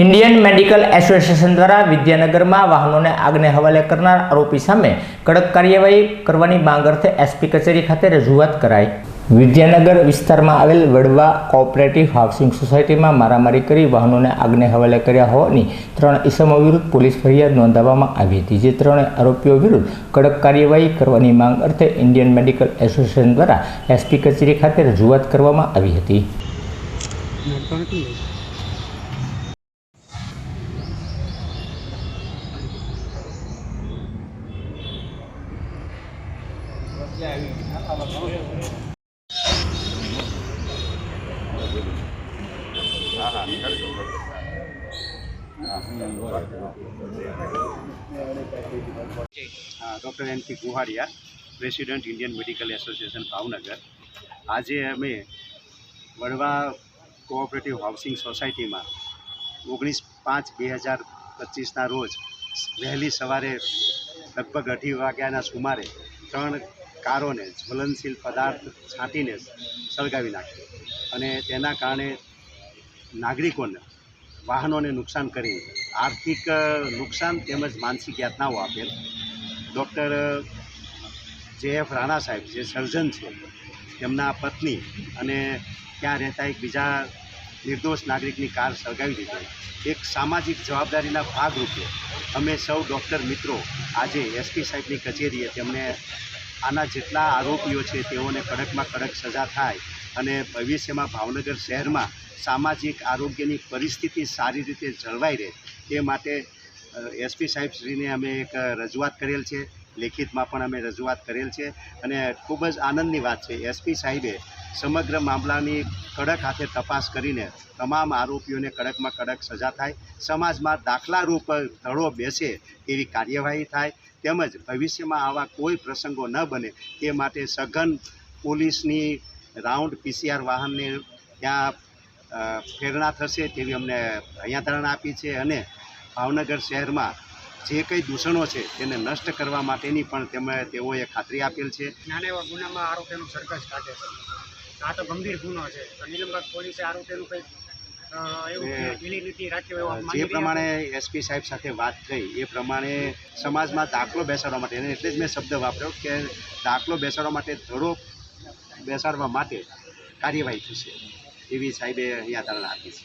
Indian medical association દ્વારા વિદ્યાનગરમાં વાહનોને આગને હવાલે કરનાર આરોપી સામે કડક કાર્યવાહી કરવાની માંગ અર્થે એસપી કચેરી ખાતે રજૂઆત કરાઈ. વિદ્યાનગર વિસ્તારમાં આવેલ વડવા કોઓપરેટિવ હાઉસિંગ સોસાયટીમાં મારામારી કરી વાહનોને આગને હવાલે કર્યા હોવાની ત્રણ ઇસમો વિરુદ્ધ પોલીસ ફરિયાદ નોંધાવવામાં આવી હતી, જે ત્રણેય આરોપીઓ વિરુદ્ધ કડક કાર્યવાહી કરવાની માંગ અર્થે ઇન્ડિયન મેડિકલ એસોસિએશન દ્વારા એસપી કચેરી ખાતે રજૂઆત કરવામાં આવી હતી. Doctor N P Guhadiya president Indian medical association, Bhavnagar. આજે અમે વડવા કોઓપરેટિવ હાઉસિંગ સોસાયટીમાં ઓગણીસ પાંચ બે હજાર પચીસના રોજ વહેલી સવારે લગભગ અઢી વાગ્યાના સુમારે ત્રણ કારોને જ્વલનશીલ પદાર્થ છાંટીને સળગાવી નાખ્યો અને તેના કારણે નાગરિકોને વાહનોને નુકસાન કરી આર્થિક નુકસાન તેમજ માનસિક યાતનાઓ આપેલ. ડૉક્ટર જે એફ રાણા સાહેબ, જે સર્જન છે, તેમના પત્ની અને ત્યાં રહેતા એક બીજા નિર્દોષ નાગરિકની કાર સળગાવી દીધી. એક સામાજિક જવાબદારીના ભાગરૂપે અમે સૌ ડૉક્ટર મિત્રો આજે એસપી સાહેબની કચેરીએ તેમને આના જેટલા આરોપીઓ છે, તેઓને કડકમાં કડક સજા થાય અને ભવિષ્યમાં ભાવનગર શહેરમાં સામાજિક આરોગ્યની પરિસ્થિતિ સારી રીતે જળવાઈ રહે તે માટે એસપી સાહેબશ્રીને અમે એક રજૂઆત કરેલ છે. લેખિતમાં પણ અમે રજૂઆત કરેલ છે અને ખૂબ જ આનંદની વાત છે. એસપી સાહેબે સમગ્ર મામલાની કડક હાથે તપાસ કરીને તમામ આરોપીઓને કડકમાં કડક સજા થાય, સમાજમાં દાખલારૂપ ધડો બેસે એવી કાર્યવાહી થાય, તેમજ ભવિષ્યમાં આવા કોઈ પ્રસંગો ન બને તે માટે સઘન પોલીસની રાઉન્ડ પીસીઆર વાહનને ત્યાં પ્રેરણા થશે તેવી અમને અહીંયા ધારણા આપી છે અને ભાવનગર શહેરમાં જે કંઈ દૂષણો છે તેને નષ્ટ કરવા માટેની પણ તેમણે તેઓએ ખાતરી આપેલ છે. નાના એવા ગુનામાં આરોપીનું સરઘસ કાઢે છે. આ તો ગંભીર ગુનો છે. તો નીલમબાગ પોલીસે આરોપીનું કંઈક જે પ્રમાણે એસપી સાહેબ સાથે વાત થઈ એ પ્રમાણે સમાજમાં દાખલો બેસાડવા માટે એટલે જ મેં શબ્દ વાપર્યો કે દાખલો બેસાડવા માટે ધડો બેસાડવા માટે કાર્યવાહી થશે એવી સાહેબે અહીંયા ધારણા આપી છે.